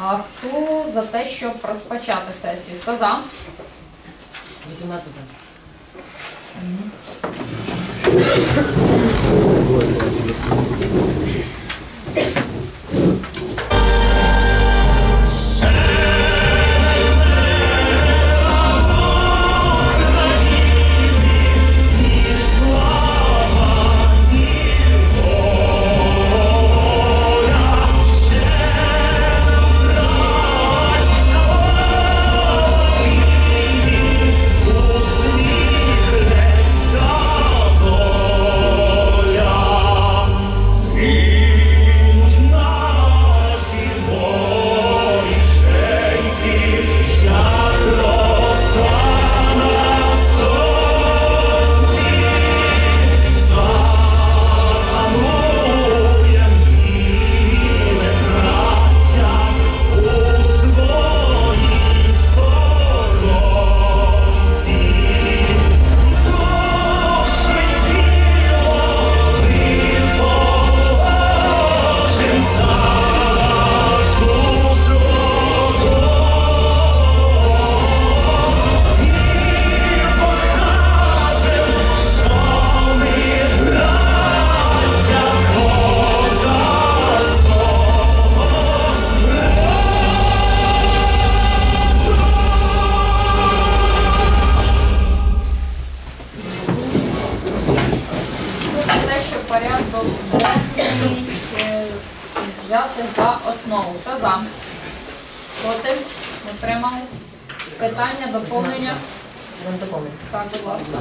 А хто за те, щоб розпочати сесію? Хто за? 18 за. Звінуть доповнення? Доповнення. Так, будь ласка.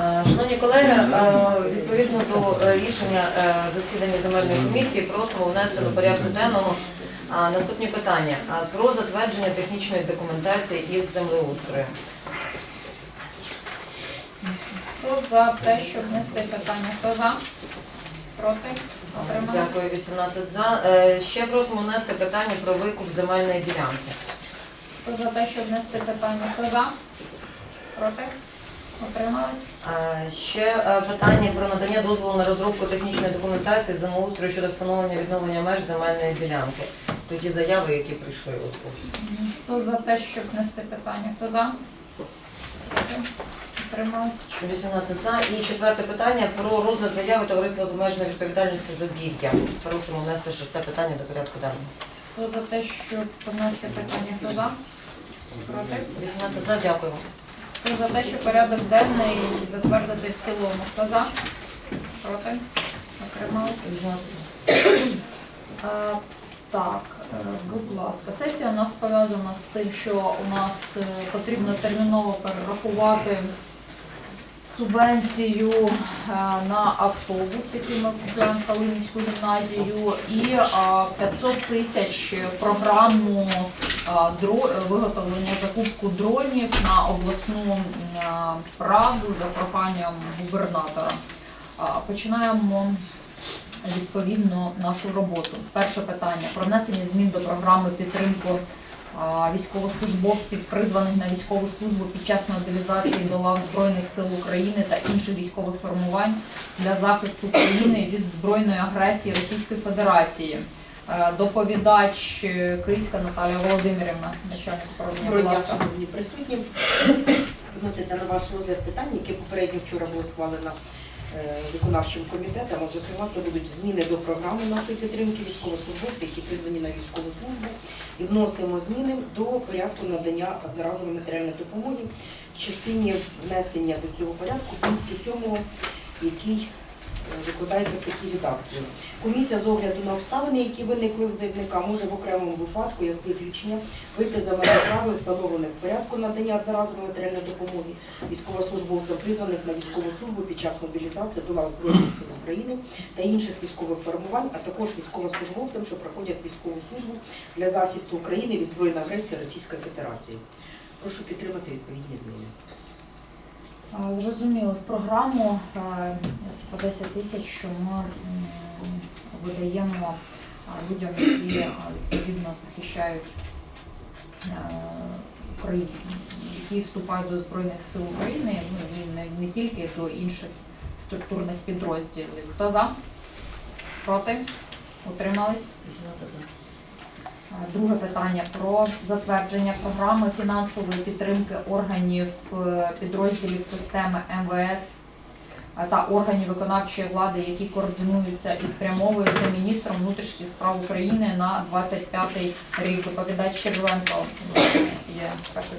Е, Шановні колеги, е, відповідно до е, рішення засідання земельної комісії просимо внести до порядку денного наступні питання про затвердження технічної документації із землеустрою. Хто за те, щоб внести питання? Хто за? Проти? Дякую, 18 за. Ще просимо внести питання про викуп земельної ділянки. Хто за те, щоб внести питання? Хто за? Проти? Утримались? Е, Ще е, питання про надання дозволу на розробку технічної документації землеустрою щодо встановлення відновлення меж земельної ділянки. Ті заяви, які прийшли. от. Хто за те, щоб внести питання? Хто за? Проти? Утримались? 18 за. І четверте питання про розгляд заяви товариства з обмеженою відповідальністю за бір'я. Просимо внести ще це питання до порядку денного. Хто за те, щоб внести питання? Хто за? Проти? 18 за, дякую. Хто за те, що порядок денний затвердити в цілому? Хто за? Проти? Утримались? 18 Е, Так, е, будь ласка, сесія у нас пов'язана з тим, що у нас е, потрібно терміново перерахувати субвенцію е, на автобус, який ми купуємо в Калинівську гімназію, і е, 500 тисяч програму виготовлення закупку дронів на обласну е, раду за проханням губернатора. Е, Починаємо відповідно нашу роботу. Перше питання про внесення змін до програми підтримки військовослужбовців, призваних на військову службу під час мобілізації до лав Збройних сил України та інших військових формувань для захисту країни від збройної агресії Російської Федерації. Е, Доповідач е, Київська Наталія Володимирівна, начальник управління. Доброго дня, шановні присутні. Відноситься на ваш розгляд питання, яке попередньо вчора було схвалено е, виконавчим комітетом. А зокрема, це будуть зміни до програми нашої підтримки військовослужбовців, які призвані на військову службу. І вносимо зміни до порядку надання одноразової матеріальної допомоги в частині внесення до цього порядку пункту 7, який викладається в такій редакції. Комісія з огляду на обставини, які виникли в заявника, може в окремому випадку, як виключення, вийти за межі правил, встановлених в порядку надання одноразової матеріальної допомоги військовослужбовцям, призваних на військову службу під час мобілізації до лав Збройних сил України та інших військових формувань, а також військовослужбовцям, що проходять військову службу для захисту України від збройної агресії Російської Федерації. Прошу підтримати відповідні зміни. Зрозуміло, в програму це по 10 тисяч, що ми видаємо людям, які відповідно захищають е, Україну, які вступають до Збройних сил України, ну і не, не тільки до інших структурних підрозділів. Хто за? Проти? Утримались? 18 за. Друге питання про затвердження програми фінансової підтримки органів е, підрозділів системи МВС та органів виконавчої влади, які координуються і спрямовуються міністром внутрішніх справ України на 25 рік. Доповідач Червенко є перший.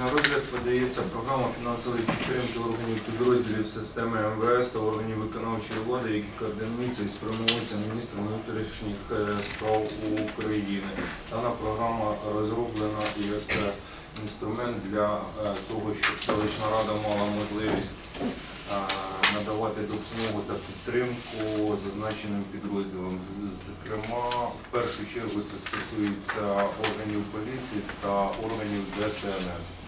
На розгляд подається програма фінансової підтримки органів підрозділів системи МВС та органів виконавчої влади, які координуються і спрямовуються міністром внутрішніх е, справ України. Дана програма розроблена як інструмент для е, того, щоб селищна рада мала можливість е, надавати допомогу та підтримку зазначеним підрозділам. Зокрема, в першу чергу це стосується органів поліції та органів ДСНС.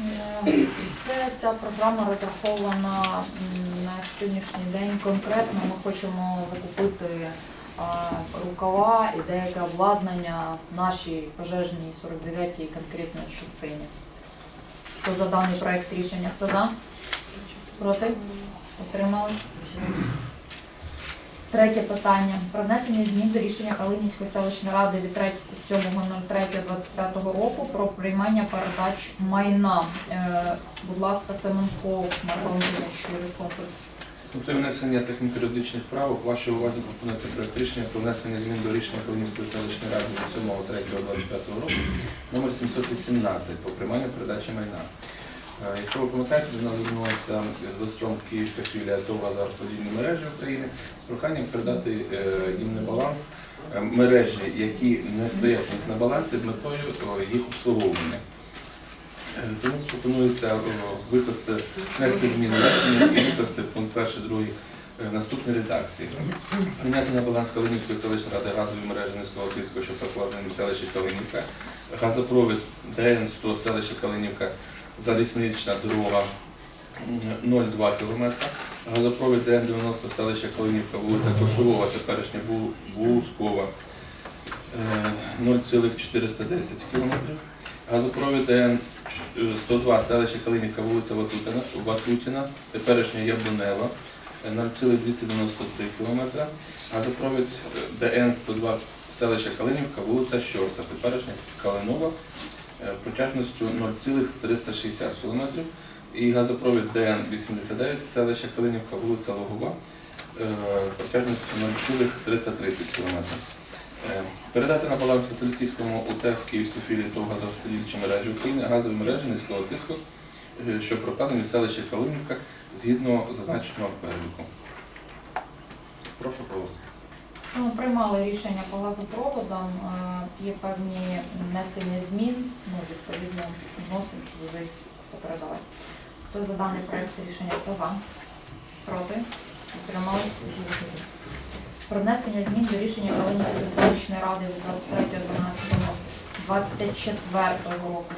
Е, Це ця програма розрахована на сьогоднішній день. Конкретно ми хочемо закупити рукава і деяке обладнання нашій пожежній 49-й конкретній частині. Хто за даний проект рішення? Хто за? Проти? Утримались? 18 Третє питання. Про внесення змін до рішення Калинівської селищної ради від 7.03.25 року про приймання передач майна. Е, будь ласка, Семенко Михайло Андрійович, юрисконсульт. Метою внесення техніко-юридичних правок вашій увазі пропонується проект рішення про внесення змін до рішення Калинівської селищної ради від 7.3.25 року номер 718 по прийманню передачі майна. Е, Якщо ви пам'ятаєте, до нас звернулася з листом Київська філія ТОВ «Газорозподільні мережі України з проханням передати е, їм на баланс е, мережі, які не стоять на балансі з метою їх обслуговування. Тому пропонується викласти, внести зміни і викласти пункт 1, 2 в наступній редакції. Прийняти на баланс Калинівської селищної ради газові мережі низького тиску, що прокладені в селищі Калинівка, газопровід ДН-100 селище Калинівка, залізнична дорога 0,2 км, газопровід ДН-90 селище Калинівка, вулиця Кошового, теперішня Бу- Бускова, е, 0,410 км. Газопровід ДН 102 селище Калинівка, вулиця Ватутіна, теперішня Яблунева, е, 0,293 км. Газопровід ДН 102 селище Калинівка, вулиця Щорса, теперішня Калинова, е, протяжністю 0,360 км. І газопровід ДН 89 селище Калинівка, вулиця Логова, е, протяжністю 0,330 км. Е, Передати на баланс Васильківському УТЕФ Київську філію ТОВ газорозподільчі мережі України газові мережі низького тиску, е, що прокладені в селищі Калинівка згідно зазначеного переліку. Прошу проголосувати. Ну, приймали рішення по газопроводам, е, є певні внесення змін, ну, відповідно, вносимо, щоб вже їх попередавати. Хто за даний проект рішення? Хто за? Проти? Утримались? Про внесення змін до рішення Калинівської селищної ради від 23.12.24 року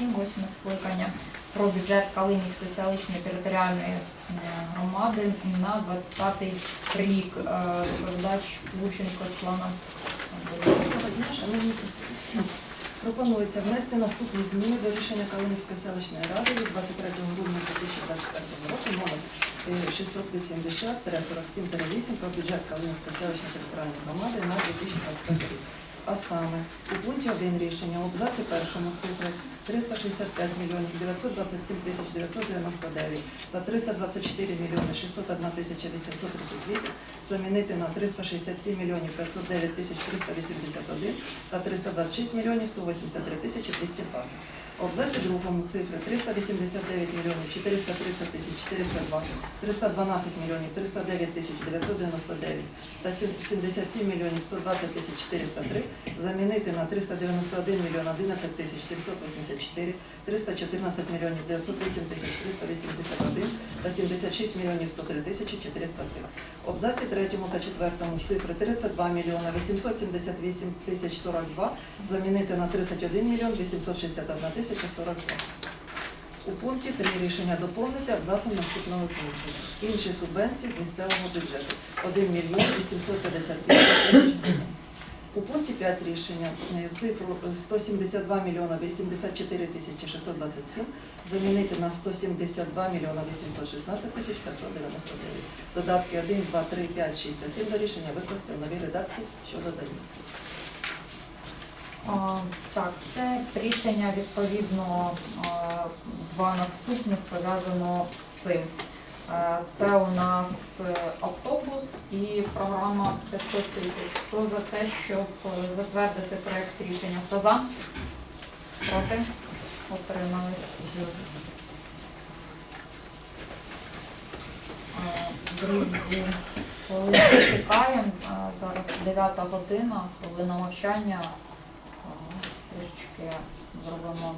680-47, восьме скликання про бюджет Калинівської селищної територіальної е, громади на 25 рік. Е, Доповідач Лученко присутні. Пропонується внести наступні зміни до рішення Калинівської селищної ради від 23 грудня 2024 року номер е, 680-47-8 про бюджет Калинівської селищної територіальної громади на 2025 рік. А саме у пункті 1 рішення у абзаці першому цифри 365 мільйонів 927 тисяч 999 та 324 мільйони 601 тисяча 838 замінити на 367 мільйонів 509 тисяч 381 та 326 мільйонів 183 тисячі 202. У абзаці другому цифри 389 мільйонів 430 тисяч 402, 312 мільйонів 309 тисяч 999 та 77 мільйонів 120 тисяч 403 замінити на 391 мільйон 11 тисяч 784, 314 мільйонів 908 тисяч 381 та 76 мільйонів 103 тисячі 403. В абзаці третьому та четвертому цифри 32 мільйона 878 тисяч 42 замінити на 31 мільйон 861 тисяча 42. У пункті 3 рішення доповнити абзацом наступного змісту. Інші субвенції з місцевого бюджету 1 мільйон 855 тисяч гривень. У пункті 5 рішення е, цифру 172 мільйона 84 тисячі 627 замінити на 172 мільйона 816 тисяч 599. Додатки 1, 2, 3, 5, 6 та 7 до рішення викласти в новій редакції, що додаються. Так, це рішення відповідно два наступних пов'язано з цим. Е, Це у нас е, автобус і програма 500 тисяч. Хто за те, щоб е, затвердити проект рішення? Хто за? Проти? Отримались. Друзі, коли чекаємо, зараз 9 година, хвилина мовчання. Трішечки зробимо.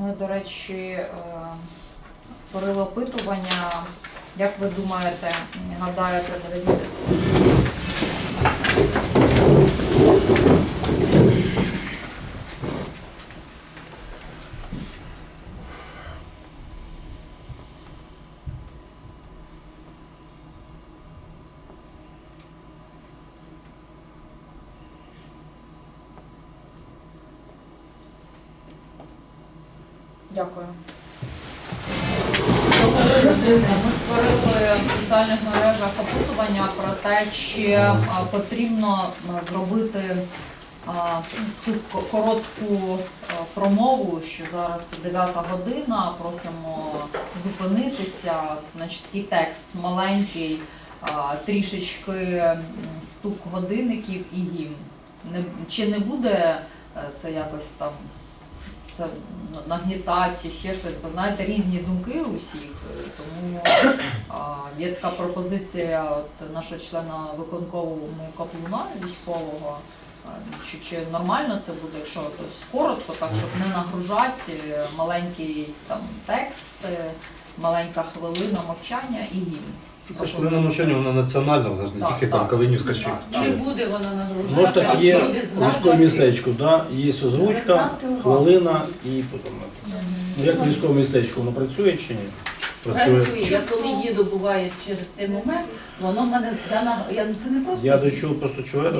Ми, до речі, е, створили опитування. Як ви думаєте, гадаєте, дорогі Дякую. Ми створили в соціальних мережах опитування про те, чи потрібно зробити ту коротку промову, що зараз 9 година, просимо зупинитися. Значить, такий текст маленький, трішечки стук годинників і гімн. Чи не буде е, це якось там це нагнітати чи ще щось, бо знаєте, різні думки у всіх, тому є така пропозиція от нашого члена виконкового каплуна військового. Чи, чи нормально це буде, якщо ось коротко, так щоб не нагружати маленький там текст, е, маленька хвилина мовчання і гімн. Це ж хвилина мовчання, вона національна, вона ж не Так, тільки там так. Калинівська чи. Чи- Не буде вона нагружати. Може так є містечко, да? є озвучка, Звертати увагу. хвилина і потім. Ну, як військове містечко, воно працює чи ні? Працює. Працює. Я коли їду, буває через цей момент, воно в мене я, на- я це не просто. Я до чого просто чого,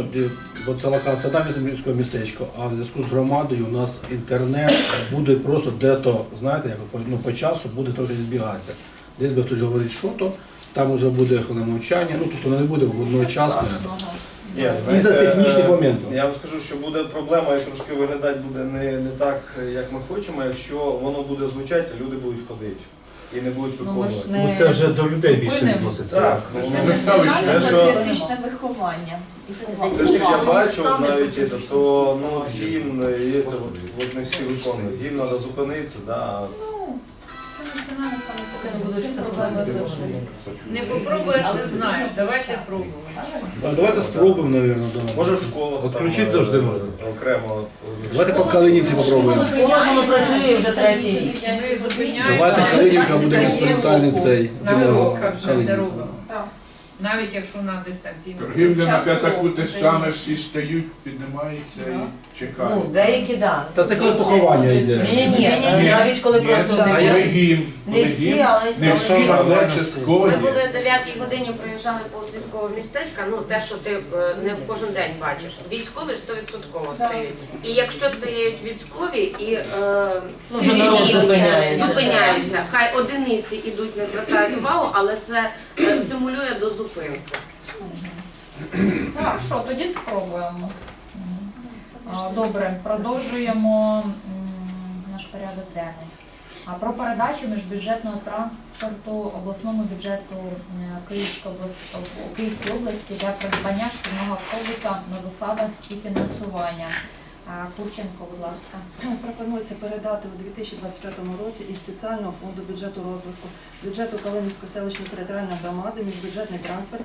бо це локація там військове містечко, а в зв'язку з громадою у нас інтернет буде просто де-то, знаєте, як по, ну, по часу буде трохи збігатися. Десь би хтось говорить, що то, там вже буде хвилина мовчання, ну тобто воно не буде одночасно. Ні, І за технічних е, моментів. Я вам скажу, що буде проблема і трошки виглядати буде не, не так, як ми хочемо, якщо воно буде звучати, люди будуть ходити і не будуть Ну, ми ж виконувати. не Ну це вже до людей більше зупинимо. відноситься. Так, ну, Це не не заставиш, те, що- патріотичне виховання. І Те, що я бачу навіть, це, то ну, гімн, і це, от, от не всі виконують. Гімн треба зупинитися, да. Ну, не будеш проблеми завжди. Не попробуєш, не знаєш. Давайте пробувати. А давайте спробуємо, мабуть. Може в школах Відключити завжди е, можна. окремо. Давайте по Калинівці попробуємо. Школа воно працює вже третій рік. Ми зупиняємо. Давайте Калинівка буде експериментальний цей. На уроках вже це робимо. Навіть якщо на дистанційному. Торгівля на п'ятаку те саме, всі стають, піднімаються і чекають. Ну, деякі да. Та це коли поховання йде. Ні, ні, ні, навіть коли просто. Не всі, але не всі, але частково. Ми були о 9 годині приїжджали повз військового містечка, ну те, що ти е, не кожен день бачиш. Військові 100% стають. І якщо стають військові і е, Ну, вже народ зупиняється. зупиняються, хай одиниці ідуть, не звертають увагу, але це е, стимулює до зупинки. Так, що, тоді спробуємо. Добре, продовжуємо наш порядок денний. А Про передачу міжбюджетного транспорту обласному бюджету Київської області, Київської області для придбання шкільного автобуса на засадах співфінансування. Курченко, будь ласка. Пропонується передати у 2025 році із спеціального фонду бюджету розвитку бюджету Калинівської селищної територіальної громади міжбюджетний трансфер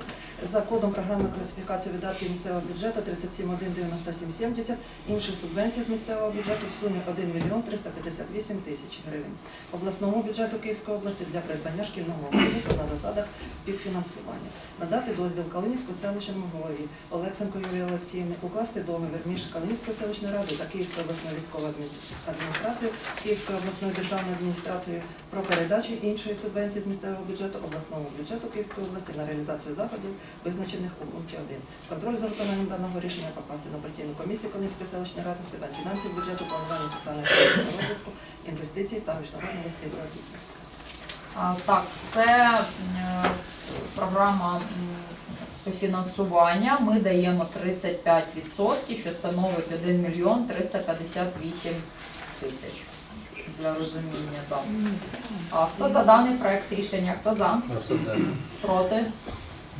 за кодом програми класифікації видатків місцевого бюджету 371970 інші субвенції з місцевого бюджету в сумі 1 мільйон 358 тисяч гривень. Обласному бюджету Київської області для придбання шкільного автобусу на засадах співфінансування. Надати дозвіл Калинівському селищному голові Олексенко Юрії Олексіївни укласти договір між Калинівською селищною селищною радою та Київською обласною військовою адмі- адміністрацією, Київською обласною державною адміністрацією про передачу іншої субвенції з місцевого бюджету обласному бюджету Київської області на реалізацію заходів, визначених у пункті 1. Контроль за виконанням даного рішення покласти на постійну комісію Колинської селищної ради з питань фінансів, бюджету, планування соціального розвитку, інвестицій та міжнародного співробітництва. Так, це с- програма м, співфінансування. Ми даємо 35%, що становить 1 мільйон 358 тисяч. Для розуміння, так. А хто за даний проект рішення? Хто за? Проти?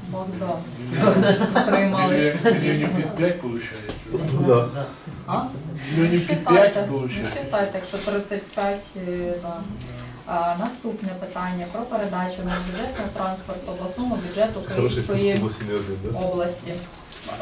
Богдан. Утримали. Мільйонів під 5 виходить. Да. А? Мільйонів під 5 ну, виходить. считайте, якщо 35, е, да. А, наступне питання про передачу на бюджетний транспорт обласному бюджету Київської області.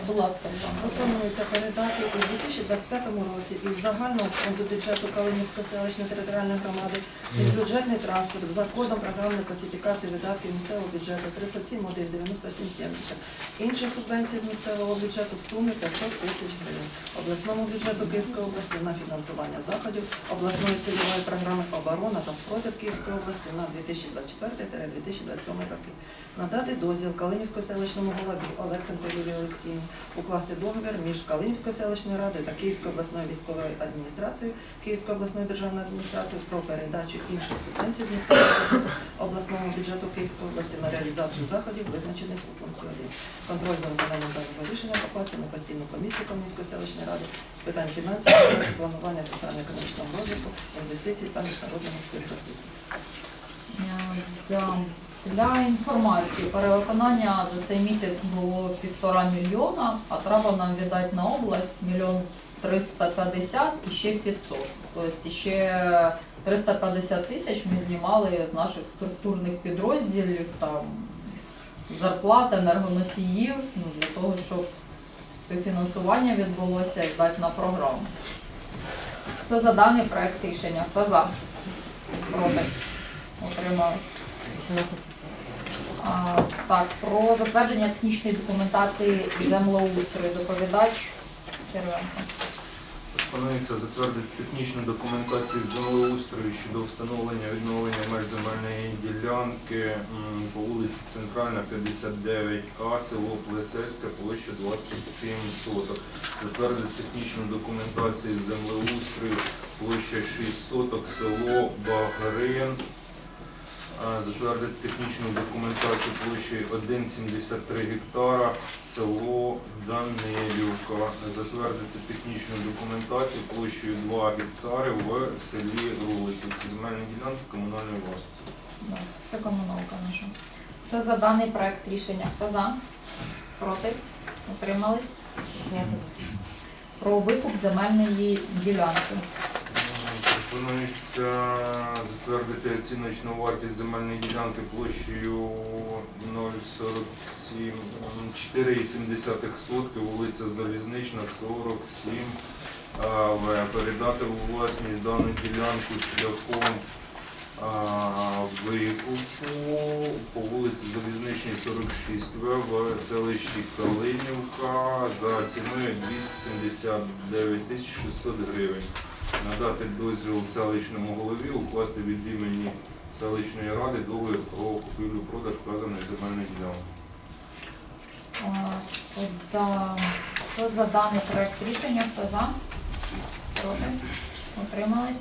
Будь ласка. Пропонується передати у 2025 році із загального фонду бюджету Калинівської селищної територіальної громади із бюджетний транспорт за кодом програмної класифікації видатків місцевого бюджету 37,9770. Інші субвенції з місцевого бюджету в сумі 500 тисяч гривень. Обласному бюджету Київської області на фінансування заходів обласної цільової програми оборона та спротив Київської області на 2024-2027 роки. Надати дозвіл Калинівської селищному голові Олексенко Юлії Олексіївні укласти договір між Калинівською селищною радою та Київською обласною військовою адміністрацією, Київською обласною державною адміністрацією про передачу інших субвенцій з місцевого обласному бюджету Київської області на реалізацію заходів, визначених у пункті 1. Контроль за виконанням даного рішення покласти на постійну комісію Калинівської селищної ради з питань фінансів, планування соціально-економічного розвитку, інвестицій та міжнародного співробітництва. Для інформації, перевиконання за цей місяць було півтора мільйона, а треба нам віддати на область мільйон 350 і ще 500. Тобто ще 350 тисяч ми знімали з наших структурних підрозділів, там зарплати, енергоносіїв, ну, для того, щоб співфінансування відбулося і дати на програму. Хто за даний проект рішення? Хто за? Проти? Утримались. 18. Так, про затвердження технічної документації землеустрою. Доповідач Червенко. Пропонується затвердити технічну документацію землеустрою щодо встановлення відновлення меж земельної ділянки по вулиці Центральна, 59А, село Плесецьке, площа 27 соток. Затвердити технічну документацію землеустрою, площа 6 соток, село Багрин. Затвердити технічну документацію площею 1,73 гектара, село Данилівка. Затвердити технічну документацію площею 2 гектари в селі Рулики. Це земельні ділянки комунальної власності. Все комуналка наша. Хто за даний проект рішення? Хто за? Проти? Утримались? 18. Про викуп земельної ділянки. Пропонується затвердити оціночну вартість земельної ділянки площею 047 сотки, вулиця Залізнична, 47 В. Передати у власність дану ділянку шляхом викупу по вулиці Залізничній 46 В в селищі Калинівка за ціною 279 тисяч 600 гривень надати дозвіл селищному голові укласти від імені селищної ради договір про купівлю-продаж вказаної земельної ділянки. Да. Хто за даний проект рішення? Хто за? Проти? Утримались?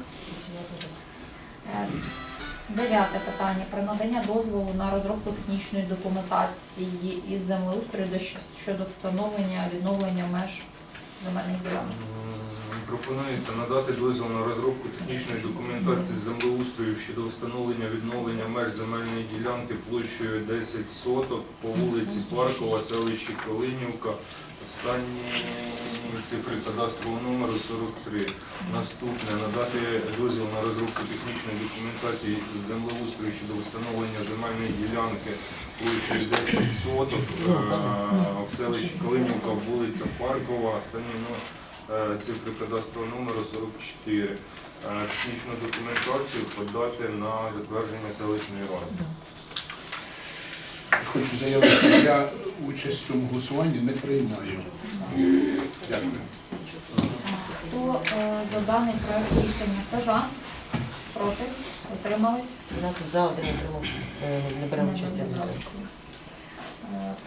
Е, Дев'яте питання. Про надання дозволу на розробку технічної документації із землеустрою до- щодо встановлення відновлення меж земельних ділянок. Пропонується надати дозвіл на розробку технічної документації з землеустрою щодо встановлення відновлення меж земельної ділянки площею 10 соток по вулиці Паркова, селищі Калинівка. Останні цифри кадастрового номеру 43. Наступне надати дозвіл на розробку технічної документації з землеустрою щодо встановлення земельної ділянки площею 10 соток е, в селищі Калинівка, вулиця Паркова. Останні ну, е, цифри кадастрового номеру 44. Е, Технічну документацію подати на затвердження селищної ради. Хочу заявити, що я участь в цьому голосуванні не приймаю. Дякую. Хто за даний проект рішення. Хто за? Проти? Утримались? 17 за, один утримався. Е, Не беремо участі. Не знаю.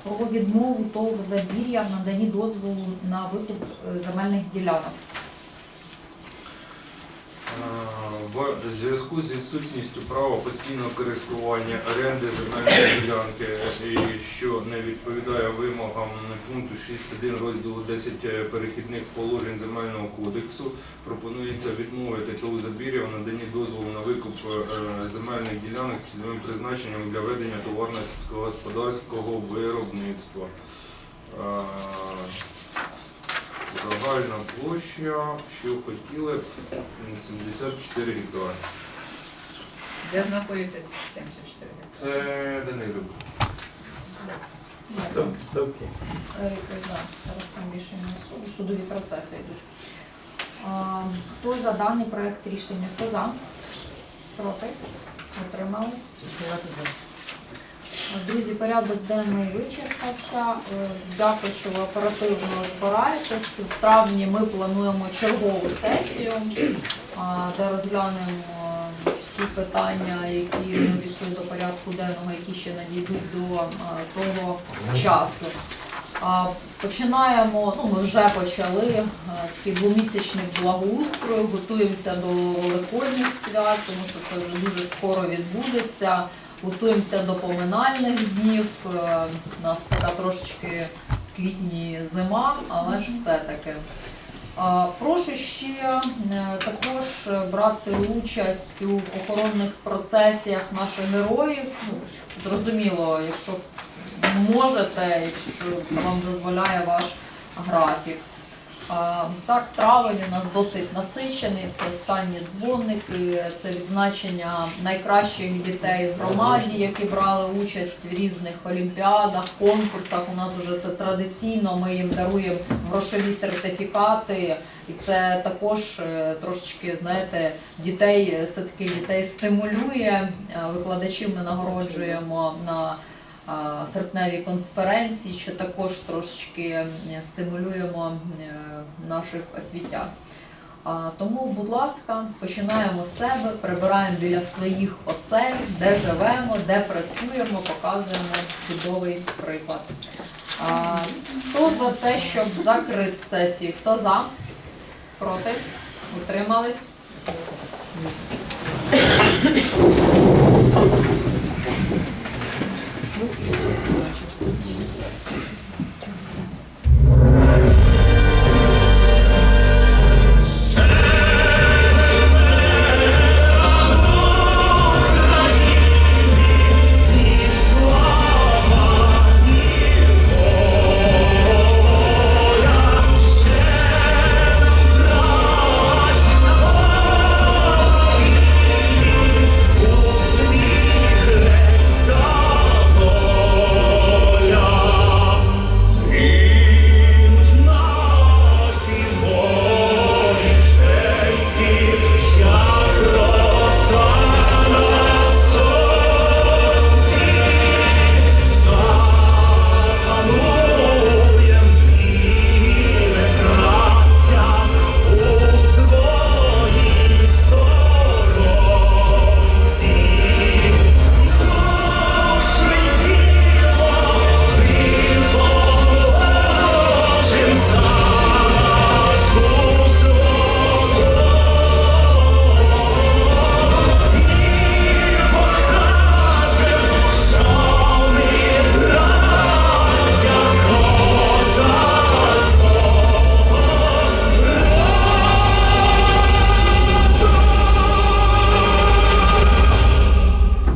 Про відмову ТОВ Забір'я в наданні дозволу на викуп е, земельних ділянок. В зв'язку з відсутністю права постійного користування оренди земельної ділянки, що не відповідає вимогам пункту 6.1 розділу 10 перехідних положень земельного кодексу, пропонується відмовити ТОВ Забір'я в наданні дозволу на викуп е, земельних ділянок з цільовим призначенням для ведення товарно-сільськогосподарського виробництва. Загальна площа, що хотіли, 74 гектари. Де знаходиться ці 74 Це Данилюк. Ставки, ставки. Е, да, Зараз там рішення суду, судові процеси йдуть. А, Хто за даний проект рішення? Хто за? Проти? Утримались? 17 за. Друзі, порядок денний вичерпався. Е, Дякую, що ви оперативно збираєтесь. В травні ми плануємо чергову сесію, де розглянемо е, всі питання, які не війшли до порядку денного, які ще надійдуть до е, того часу. Починаємо, ну ми вже почали такий двомісячний благоустрою, готуємося до великодніх свят, тому що це вже дуже скоро відбудеться. Готуємося до поминальних днів. Е, У нас така трошечки в квітні зима, але ж все-таки. Прошу ще е, також брати участь у охоронних процесіях наших героїв. Ну, зрозуміло, якщо можете, якщо вам дозволяє ваш графік. Так, травень у нас досить насичений, це останні дзвоники, це відзначення найкращих дітей в громаді, які брали участь в різних олімпіадах, конкурсах. У нас вже це традиційно. Ми їм даруємо грошові сертифікати, і це також е, трошечки, знаєте, дітей, е, все-таки дітей стимулює. Е, Викладачів ми нагороджуємо на серпневій конференції, що також трошечки стимулюємо наших освітян. Тому, будь ласка, починаємо з себе, прибираємо біля своїх осель, де живемо, де працюємо, показуємо чудовий приклад. Хто за те, щоб закрити сесію? Хто за? Проти? Утримались? 18 за.